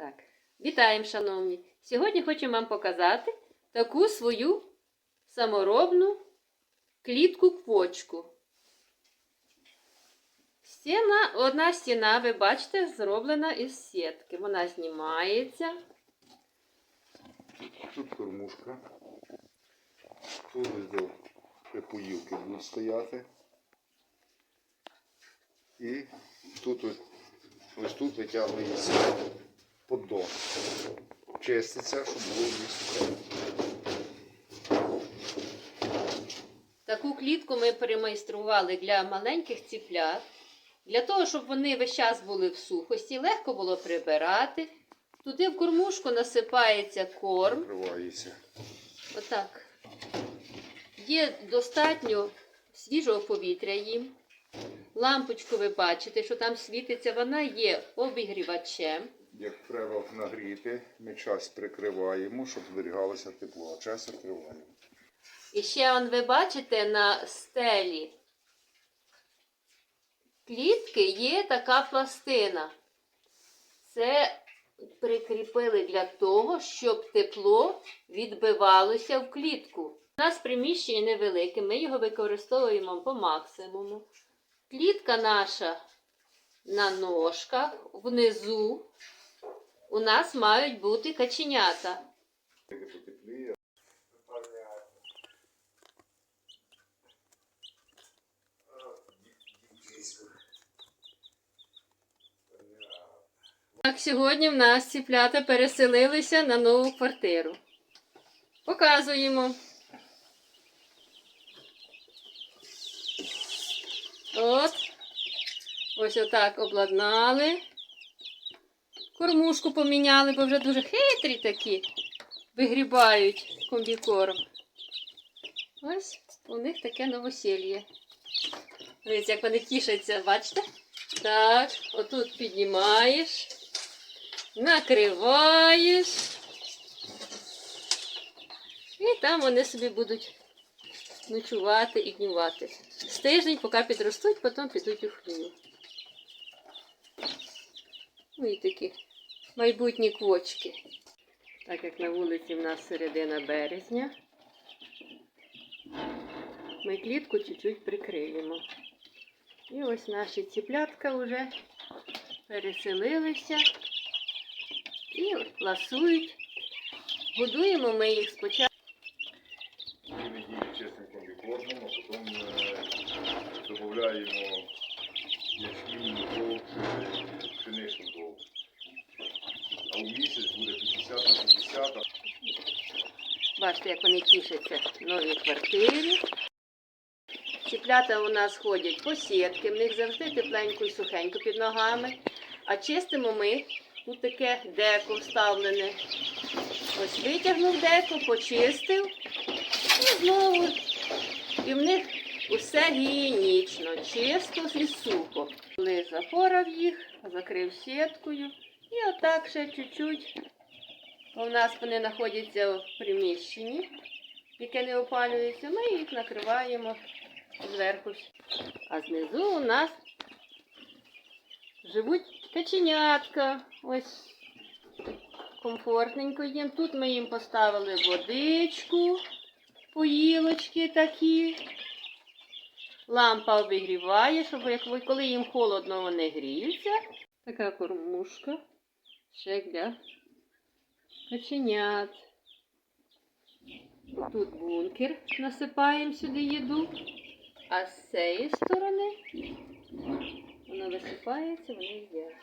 Так, вітаємо, шановні! Сьогодні хочу вам показати таку свою саморобну клітку-квочку. Стіна, одна стіна, ви бачите, зроблена із сітки. Вона знімається. Тут кормушка. Тут ось до припоївки будуть стояти. І тут ось, ось тут витягується поддон. Чиститься, щоб було місце. Таку клітку ми перемайстрували для маленьких ціплят, для того, щоб вони весь час були в сухості, легко було прибирати. Туди в кормушку насипається корм. Закривається. Отак. Є достатньо свіжого повітря їм. Лампочку ви бачите, що там світиться, вона є обігрівачем. Як треба нагріти, ми час прикриваємо, щоб зберігалося тепло, а час закриваємо. І ще он, ви бачите на стелі клітки є така пластина. Це прикріпили для того, щоб тепло відбивалося в клітку. У нас приміщення невелике, ми його використовуємо по максимуму. Клітка наша на ножках, внизу у нас мають бути каченята. Так, сьогодні в нас ціплята переселилися на нову квартиру. Показуємо. От. Ось отак обладнали. Кормушку поміняли, бо вже дуже хитрі такі. Вигрібають комбікорм. Ось у них таке новосілля. Дивіться, як вони тішаться, бачите? Так, отут піднімаєш, накриваєш. І там вони собі будуть ночувати і днювати. З тиждень, поки підростуть, потім підуть у хлів. Ну і такі майбутні квочки. Так як на вулиці в нас середина березня, ми клітку чуть-чуть прикриємо. І ось наші ціплятка вже переселилися і ласують. Годуємо ми їх спочатку. Неділі а потім е, додаємо дров, пшеничну дров. У місяць буде 50 на 50. Бачите, як вони тішаться в новій квартирі. У нас ходять по сітки, в них завжди тепленько і сухенько під ногами. А чистимо ми тут таке деко вставлене. Ось витягнув деко, почистив і знову. І в них усе гігієнічно, чисто і сухо. Коли запорав їх, закрив сіткою і отак ще чуть-чуть. У нас вони знаходяться в приміщенні, яке не опалюється, ми їх накриваємо зверху. А знизу у нас живуть каченятка. Ось комфортненько їм. Тут ми їм поставили водичку, поїлочки такі. Лампа обігріває, щоб коли їм холодно, вони гріються. Така кормушка. Ще для каченят. Тут бункер насипаємо сюди їду. А з цієї сторони воно висипається, вони їдять.